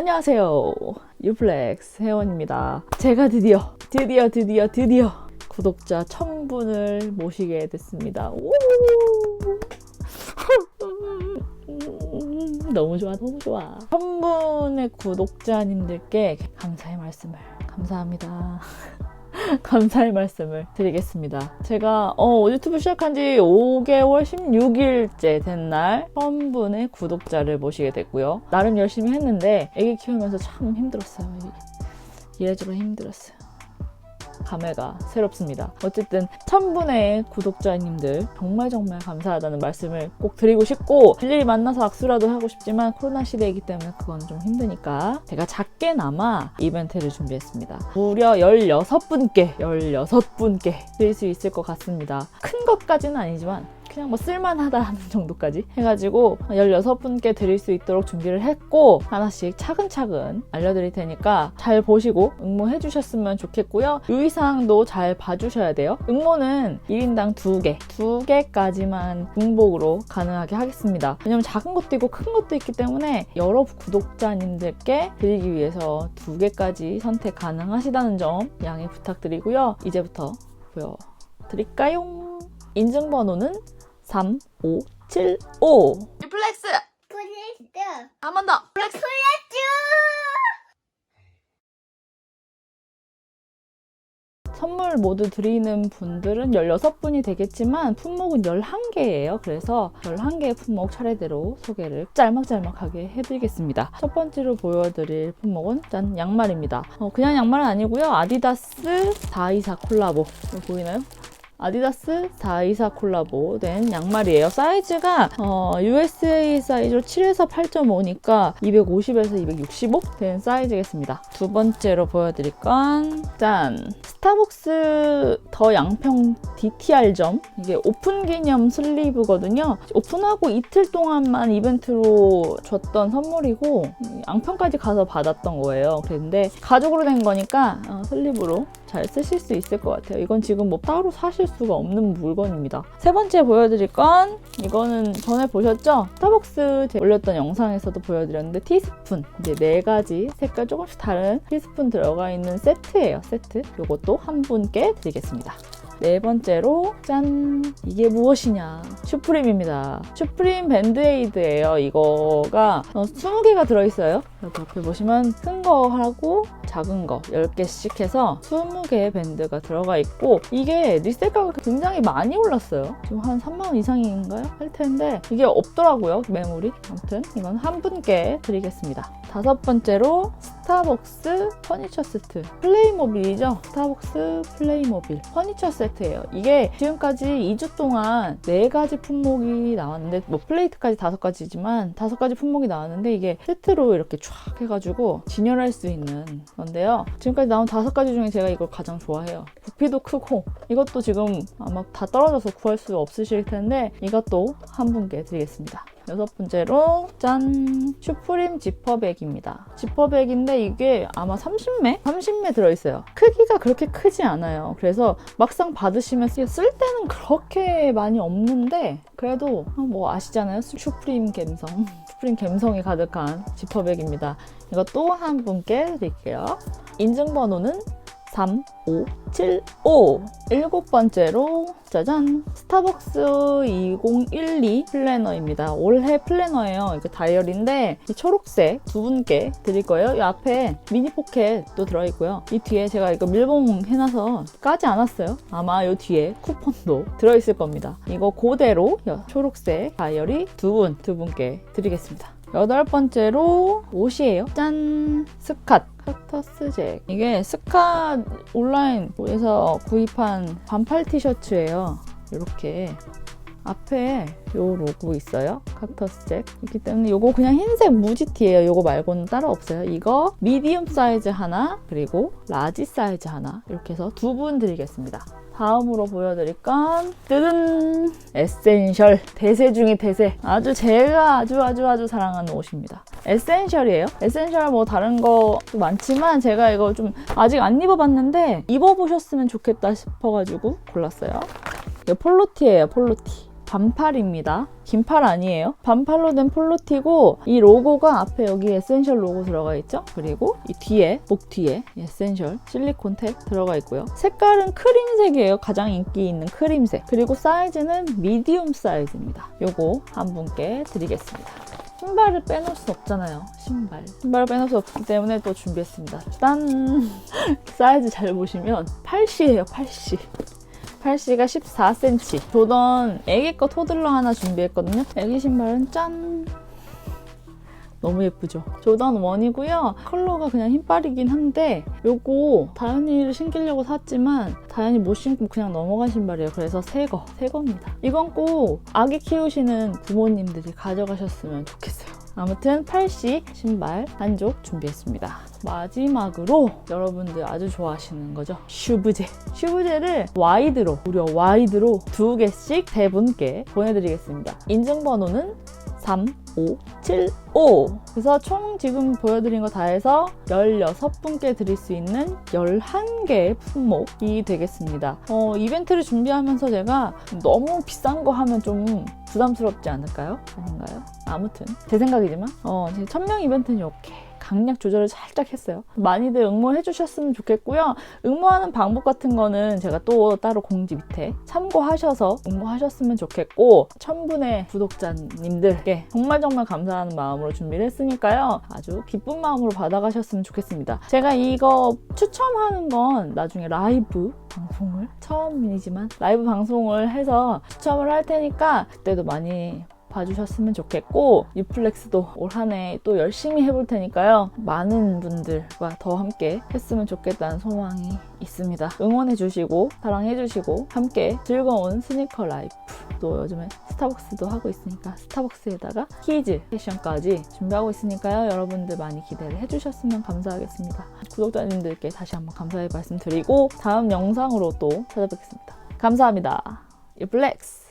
안녕하세요. 유플렉스 회원입니다. 제가 드디어, 드디어, 드디어, 드디어 구독자 1000분을 모시게 됐습니다. 오! 너무 좋아, 너무 좋아. 1000분의 구독자님들께 감사의 말씀을, 감사합니다. 감사의 말씀을 드리겠습니다. 제가 어, 유튜브 시작한 지 5개월 16일째 된날 1000분의 구독자를 모시게 됐고요. 나름 열심히 했는데 애기 키우면서 참 힘들었어요. 이래저래 힘들었어요. 감회가 새롭습니다. 어쨌든 1000분의 구독자님들 정말 정말 감사하다는 말씀을 꼭 드리고 싶고 일일이 만나서 악수라도 하고 싶지만 코로나 시대이기 때문에 그건 좀 힘드니까 제가 작게나마 이벤트를 준비했습니다. 무려 16분께 16분께 드릴 수 있을 것 같습니다. 큰 것까지는 아니지만 그냥 뭐 쓸만하다 하는 정도까지 해가지고 16분께 드릴 수 있도록 준비를 했고 하나씩 차근차근 알려드릴 테니까 잘 보시고 응모해 주셨으면 좋겠고요. 유의사항도 잘 봐주셔야 돼요. 응모는 1인당 2개, 2개까지만 중복으로 가능하게 하겠습니다. 왜냐면 작은 것도 있고 큰 것도 있기 때문에 여러 구독자님들께 드리기 위해서 2개까지 선택 가능하시다는 점 양해 부탁드리고요. 이제부터 보여드릴까요? 인증번호는 3575. 플렉스 플레이스 한 번 더. 플렉스. 선물 모두 드리는 분들은 16분이 되겠지만 품목은 11개예요. 그래서 11개의 품목 차례대로 소개를 짤막짤막하게 해드리겠습니다. 첫 번째로 보여드릴 품목은 짠 양말입니다. 어, 그냥 양말은 아니고요. 아디다스 424 콜라보 보이나요? 아디다스 424 콜라보 된 양말이에요. 사이즈가 어, USA 사이즈로 7에서 8.5니까 250에서 265 된 사이즈겠습니다. 두 번째로 보여드릴 건 짠! 스타벅스 더 양평 DTR점 이게 오픈 기념 슬리브거든요. 오픈하고 이틀 동안만 이벤트로 줬던 선물이고 양평까지 가서 받았던 거예요. 그런데 가죽으로 된 거니까 어, 슬리브로 잘 쓰실 수 있을 것 같아요. 이건 지금 뭐 따로 사실 수가 없는 물건입니다. 세 번째 보여드릴 건 이거는 전에 보셨죠? 스타벅스 올렸던 영상에서도 보여드렸는데 티스푼 이제 네 가지 색깔 조금씩 다른 티스푼 들어가 있는 세트예요. 세트. 이것도 한 분께 드리겠습니다. 네 번째로 짠! 이게 무엇이냐? 슈프림입니다. 슈프림 밴드에이드예요. 이거가 어, 20개가 들어있어요. 여기 옆에 보시면 큰 거 하고 작은 거 10개씩 해서 20개의 밴드가 들어가 있고 이게 리셀 가격이 굉장히 많이 올랐어요. 지금 한 3만원 이상인가요? 할 텐데 이게 없더라고요 메모리. 아무튼 이건 한 분께 드리겠습니다. 다섯 번째로 스타벅스 퍼니처 세트. 플레이모빌이죠? 스타벅스 플레이모빌. 퍼니처 세트예요. 이게 지금까지 2주 동안 4가지 품목이 나왔는데 뭐 플레이트까지 5가지지만 5가지 품목이 나왔는데 이게 세트로 이렇게 쫙 해가지고 진열할 수 있는 건데요 지금까지 나온 5가지 중에 제가 이걸 가장 좋아해요 부피도 크고 이것도 지금 아마 다 떨어져서 구할 수 없으실 텐데 이것도 한 분께 드리겠습니다 여섯 번째로 짠 슈프림 지퍼백입니다. 지퍼백인데 이게 아마 30매? 30매 들어있어요. 크기가 그렇게 크지 않아요. 그래서 막상 받으시면 쓸 때는 그렇게 많이 없는데 그래도 뭐 아시잖아요. 슈프림 감성. 슈프림 감성이 가득한 지퍼백입니다. 이것도 한 분께 드릴게요. 인증번호는 3575 일곱 번째로 짜잔. 스타벅스 2012 플래너입니다. 올해 플래너예요. 이게 다이어리인데 이 초록색 두 분께 드릴 거예요. 이 앞에 미니 포켓도 들어있고요. 이 뒤에 제가 이거 밀봉 해놔서 까지 않았어요. 아마 이 뒤에 쿠폰도 들어있을 겁니다. 이거 그대로 초록색 다이어리 두 분 두 분께 드리겠습니다. 여덟 번째로 옷이에요. 짠! 스캇. 칵터스잭. 이게 스캇 온라인에서 구입한 반팔 티셔츠예요. 이렇게 앞에 요 로고 있어요. 칵터스 잭. 있기 때문에 요거 그냥 흰색 무지티예요. 요거 말고는 따로 없어요. 이거 미디움 사이즈 하나 그리고 라지 사이즈 하나 이렇게 해서 두 분 드리겠습니다. 다음으로 보여드릴 건 뜨든 에센셜 대세 중의 대세 아주 제가 아주 아주 아주 사랑하는 옷입니다 에센셜이에요 에센셜 뭐 다른 것도 많지만 제가 이거 좀 아직 안 입어봤는데 입어보셨으면 좋겠다 싶어가지고 골랐어요 이거 폴로티예요 폴로티 반팔입니다. 긴팔 아니에요. 반팔로 된 폴로티고 이 로고가 앞에 여기 에센셜 로고 들어가 있죠. 그리고 이 뒤에 목 뒤에 에센셜 실리콘 탭 들어가 있고요. 색깔은 크림색이에요. 가장 인기 있는 크림색. 그리고 사이즈는 미디움 사이즈입니다. 요거 한 분께 드리겠습니다. 신발을 빼놓을 수 없잖아요. 신발. 신발을 빼놓을 수 없기 때문에 또 준비했습니다. 짠! 사이즈 잘 보시면 8C예요, 8C. 8C가 14cm. 조던 애기 거 토들러 하나 준비했거든요. 애기 신발은 짠! 너무 예쁘죠? 조던 1이고요. 컬러가 그냥 흰빨이긴 한데 요거 다현이를 신기려고 샀지만 다현이 못 신고 그냥 넘어간 신발이에요. 그래서 새 거, 새 겁니다. 이건 꼭 아기 키우시는 부모님들이 가져가셨으면 좋겠어요. 아무튼 8C 신발 한쪽 준비했습니다. 마지막으로 여러분들 아주 좋아하시는 거죠. 슈브제. 슈브제를 와이드로, 무려 와이드로 두 개씩 세 분께 보내드리겠습니다. 인증번호는 3575. 그래서 총 지금 보여드린 거 다 해서 16분께 드릴 수 있는 11개의 품목이 되겠습니다. 어, 이벤트를 준비하면서 제가 너무 비싼 거 하면 좀 부담스럽지 않을까요? 아닌가요? 아무튼 제 생각이지만 어, 제 천명 이벤트는 이렇게 강약 조절을 살짝 했어요. 많이들 응모해 주셨으면 좋겠고요. 응모하는 방법 같은 거는 제가 또 따로 공지 밑에 참고하셔서 응모하셨으면 좋겠고 천분의 구독자님들께 정말 정말 감사하는 마음으로 준비를 했으니까요. 아주 기쁜 마음으로 받아가셨으면 좋겠습니다. 제가 이거 추첨하는 건 나중에 라이브 방송을 처음이지만 라이브 방송을 해서 추첨을 할 테니까 그때도 많이 봐주셨으면 좋겠고 유플렉스도 올 한 해 또 열심히 해볼 테니까요. 많은 분들과 더 함께 했으면 좋겠다는 소망이 있습니다. 응원해 주시고 사랑해 주시고 함께 즐거운 스니커 라이프. 또 요즘에 스타벅스도 하고 있으니까 스타벅스에다가 키즈 패션까지 준비하고 있으니까요. 여러분들 많이 기대를 해주셨으면 감사하겠습니다. 구독자님들께 다시 한번 감사의 말씀 드리고 다음 영상으로 또 찾아뵙겠습니다. 감사합니다. 유플렉스